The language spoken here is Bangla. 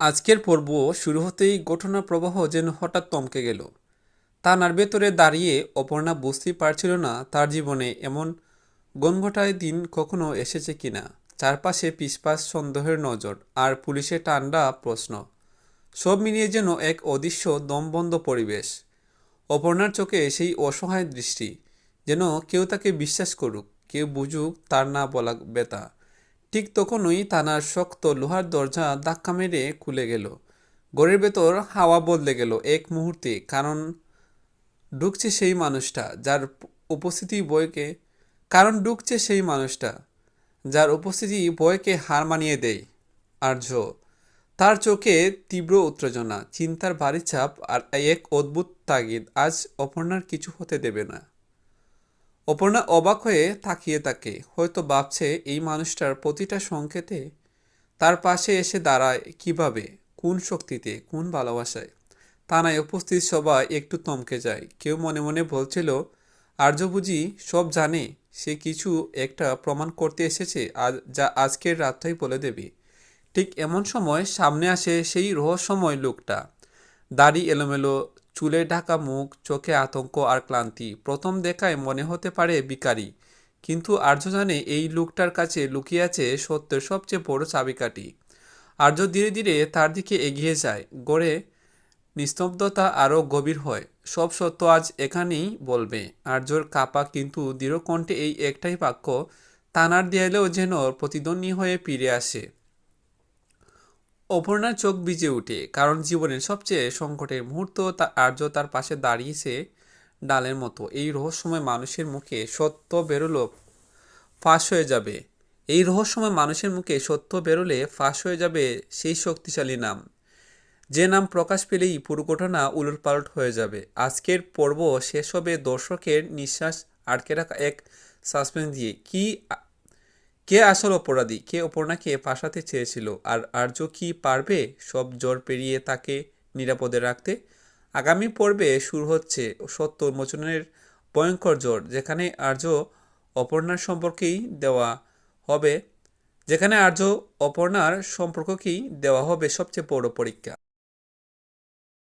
আজকের পর্ব শুরু হতেই ঘটনা প্রবাহ যেন হঠাৎ তমকে গেল। তানার ভেতরে দাঁড়িয়ে অপর্ণা বুঝতেই পারছিল না তার জীবনে এমন গনঘটায় দিন কখনো এসেছে কিনা। চারপাশে পিসপাস সন্দেহের নজর আর পুলিশের টান্ডা প্রশ্ন। সব মিলিয়ে যেন এক অদৃশ্য দমবন্ধ পরিবেশ। অপর্ণার চোখে সেই অসহায় দৃষ্টি, যেন কেউ তাকে বিশ্বাস করুক, কেউ বুঝুক তার না বলা ব্যথা ঠিক তখনই তানার শক্ত লোহার দরজা ধাক্কা মেরে খুলে গেল। ঘরের ভেতর হাওয়া বদলে গেল এক মুহূর্তে, কারণ ঢুকছে সেই মানুষটা, যার উপস্থিতি বইকে কারণ ঢুকছে সেই মানুষটা, যার উপস্থিতি বইকে হার মানিয়ে দেয়। আর্য, তার চোখে তীব্র উত্তেজনা, চিন্তার ভারী চাপ আর এক অদ্ভুত তাগিদ, আজ অপর্ণার কিছু হতে দেবে না। অপর্ণা অবাক হয়ে তাকিয়ে তাকে। হয়তো ভাবছে এই মানুষটার প্রতিটা সংকেতে তার পাশে এসে দাঁড়ায় কীভাবে, কোন শক্তিতে, কোন ভালোবাসায়। থানায় উপস্থিত সবাই একটু তমকে যায়। কেউ মনে মনে বলছিল, আর্য বুঝি সব জানে, সে কিছু একটা প্রমাণ করতে এসেছে, আজ যা আজকের রাতটাই বলে দেবে। ঠিক এমন সময় সামনে আসে সেই রহস্যময় লোকটা। দাড়ি এলোমেলো চুলে ঢাকা মুখ, চোখে আতঙ্ক আর ক্লান্তি। প্রথম দেখায় মনে হতে পারে বিকারী। কিন্তু আর্য জানে এই লোকটার কাছে লুকিয়ে আছে সত্যের সবচেয়ে বড় চাবিকাঠি। আর্য ধীরে ধীরে তার দিকে এগিয়ে যায়, গড়ে নিস্তব্ধতা আরও গভীর হয়। সব সত্য আজ এখানেই বলবে। আর্যর কাপা কিন্তু দৃঢ় কণ্ঠে এই একটাই বাক্য তানার দেয়ালেও যেন প্রতিদ্বন্দ্বী হয়ে ফিরে আসে। অপর্ণার চোখ ভিজে ওঠে, কারণ জীবনের সবচেয়ে সংকটের মুহূর্ত তা আর্য তার পাশে দাঁড়িয়েছে ডালের মতো। এই রহস্যময় মানুষের মুখে সত্য বেরোলো, ফাঁস হয়ে যাবে। এই রহস্যময় মানুষের মুখে সত্য বেরোলে ফাঁস হয়ে যাবে সেই শক্তিশালী নাম। যে নাম প্রকাশ পেলেই পুরো ঘটনা উলটপালট হয়ে যাবে। আজকের পর্ব শেষ হবে দর্শকের নিঃশ্বাস আটকে রাখা এক সাসপেন্স দিয়ে। কি কে আসল অপরাধী? কে অপর্ণাকে ফাঁসাতে চেয়েছিল? আর আর্য কি পারবে সব জ্বর পেরিয়ে তাকে নিরাপদে রাখতে? আগামী পর্বে শুরু হচ্ছে সত্য উন্মোচনের ভয়ঙ্কর জ্বর, যেখানে আর্য অপর্ণার সম্পর্কেই দেওয়া হবে, যেখানে আর্য অপর্ণার সম্পর্ককেই দেওয়া হবে সবচেয়ে বড় পরীক্ষা।